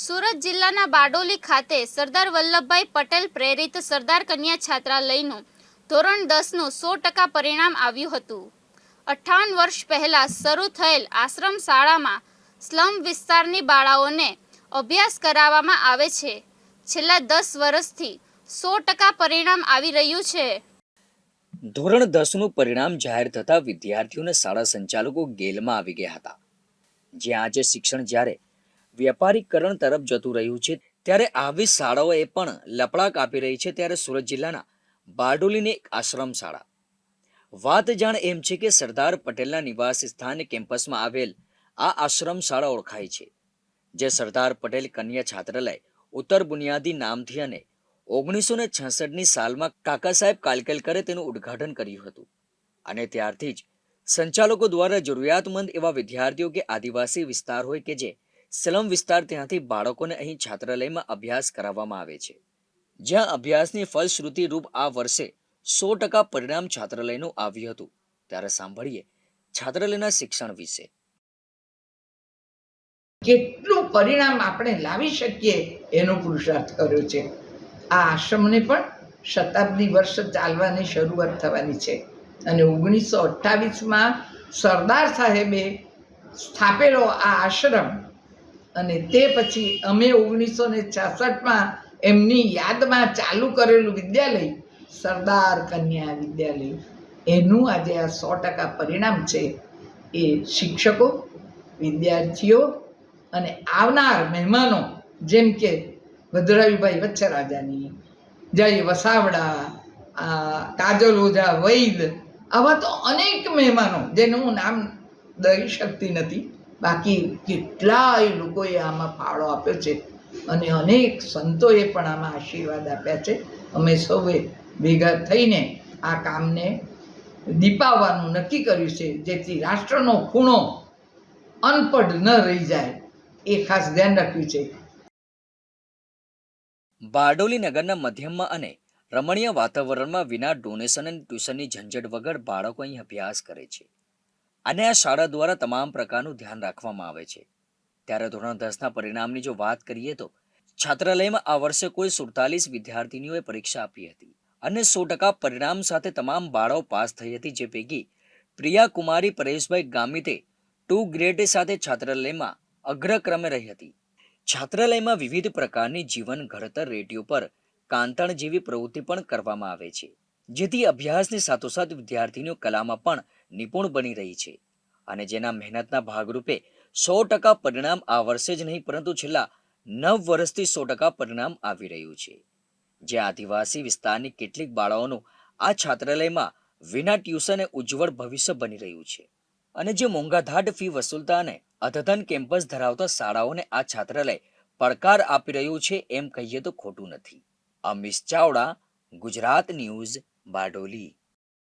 સુરત જિલ્લાના બારડોલી ખાતે સરદાર વલ્લભભાઈ પટેલ પ્રેરિત સરદાર કન્યા છાત્રાલયનું ધોરણ દસનું સો ટકા પરિણામ આવ્યું હતું. અઠ્ઠાવન વર્ષ પહેલાં શરૂ થયેલ આશ્રમ શાળામાં સ્લમ વિસ્તારની બાળાઓને અભ્યાસ કરાવવામાં આવે છે. છેલ્લા દસ વર્ષથી સો ટકા પરિણામ આવી રહ્યું છે. ધોરણ દસનું પરિણામ જાહેર થતાં વિદ્યાર્થીઓને શાળા સંચાલકો ગેલમાં આવી ગયા હતા. જ્યાં આજે શિક્ષણ જ્યારે વ્યાપારીકરણ તરફ જતું રહ્યું છે. ત્યારે આવી શાળાઓએ પણ લપડાક આપી રહી છે ત્યારે સુરત જિલ્લાના બારડોલીની એક આશ્રમ શાળા વાત જાણ એમ છે કે સરદાર પટેલના નિવાસ સ્થાન કેમ્પસમાં આવેલ આ આશ્રમ શાળા ઓળખાય છે, જે સરદાર પટેલ કન્યા છાત્રાલય ઉત્તર બુનિયાદી નામથી અને ઓગણીસો ને છસઠની સાલમાં કાકા સાહેબ કાલકેલકરે તેનું ઉદ્ઘાટન કર્યું હતું. અને ત્યારથી જ સંચાલકો દ્વારા જરૂરિયાતમંદ એવા વિદ્યાર્થીઓ કે આદિવાસી વિસ્તાર હોય કે જે સ્લમ વિસ્તાર ત્યાંથી બાળકોને અહીં છાત્રાલયમાં અભ્યાસ કરાવવામાં આવે છે. જ્યાં અભ્યાસની ફલશ્રુતિ રૂપ આ વર્ષે સો ટકા પરિણામ છાત્રાલયનું આવ્યું હતું. ત્યારે સાંભળીએ છાત્રાલયના શિક્ષણ વિશે. કેટલું પરિણામ આપણે લાવી શકીએ એનો પુરુષાર્થ કર્યો છે. આ આશ્રમને પણ શતાબ્દી વર્ષ ચાલવાની શરૂઆત થવાની છે. અને ઓગણીસો અઠ્ઠાવીસમાં સરદાર સાહેબે સ્થાપેલો આ આશ્રમ અને તે પછી અમે ઓગણીસો ને છાસઠમાં એમની યાદમાં ચાલુ કરેલું વિદ્યાલય, સરદાર કન્યા વિદ્યાલય. એનું આજે આ સો ટકા પરિણામ છે. એ શિક્ષકો, વિદ્યાર્થીઓ અને આવનાર મહેમાનો, જેમ કે ભદ્રાયુભાઈ વચ્છરાજાની, જય વસાવડા કાજલ ઓઝા, વૈદ, આવા તો અનેક મહેમાનો, જેનું હું નામ દઈ શકતી નથી. બાકી કેટલાય લોકોએ આમાં ફાળો આપ્યો છે. અને અનેક સંતોએ પણ આમાં આશીર્વાદ આપ્યા છે. અમે સૌએ ભેગા થઈને આ કામને દીપાવવાનું નક્કી કર્યું છે. જેથી રાષ્ટ્રનો ખૂણો અનપઢ ન રહી જાય. એ ખાસ ધ્યાન રાખ્યું છે. બારડોલી નગરના મધ્યમમાં અને રમણીય વાતાવરણમાં વિના ડોનેશન અને ટ્યુશનની ઝંઝટ વગર બાળકો અહીં અભ્યાસ કરે છે. અને આ શાળા દ્વારા તમામ પ્રકારનું ધ્યાન રાખવામાં આવે છે. ત્યારે ધોરણ દસના પરિણામની જો વાત કરીએ તો, છાત્રાલયમાં આ વર્ષે કોઈ સુડતાલીસ વિદ્યાર્થીનીઓએ પરીક્ષા આપી હતી અને સો ટકા પરિણામ સાથે તમામ બાળાઓ પાસ થઈ હતી, જે પૈકી પ્રિયા કુમારી પરેશભાઈ ગામિતે ટુ ગ્રેડ સાથે છાત્રાલયમાં અગ્રક્રમે રહી હતી. છાત્રાલયમાં વિવિધ પ્રકારની જીવન ઘડતર રેડિયો પર કાંતણ જેવી પ્રવૃત્તિ પણ કરવામાં આવે છે. જેથી અભ્યાસની સાથોસાથ વિદ્યાર્થીનીઓ કલામાં પણ નિપુણ બની રહી છે અને જેના મહેનતના ભાગરૂપે સો ટકા પરિણામ આ વર્ષે જ નહીં, પરંતુ છેલ્લા નવ વર્ષથી સો ટકા પરિણામ આવી રહ્યું છે. જે આદિવાસી વિસ્તારની કેટલીક બાળાઓનું આ છાત્રાલયમાં વિના ટ્યુશને ઉજ્જવળ ભવિષ્ય બની રહ્યું છે અને જે મોંઘાધાટ ફી વસૂલતા અને અદ્યતન કેમ્પસ ધરાવતા શાળાઓને આ છાત્રાલય પડકાર આપી રહ્યું છે એમ કહીએ તો ખોટું નથી. અમિશ ચાવડા, ગુજરાત ન્યૂઝ, બારડોલી.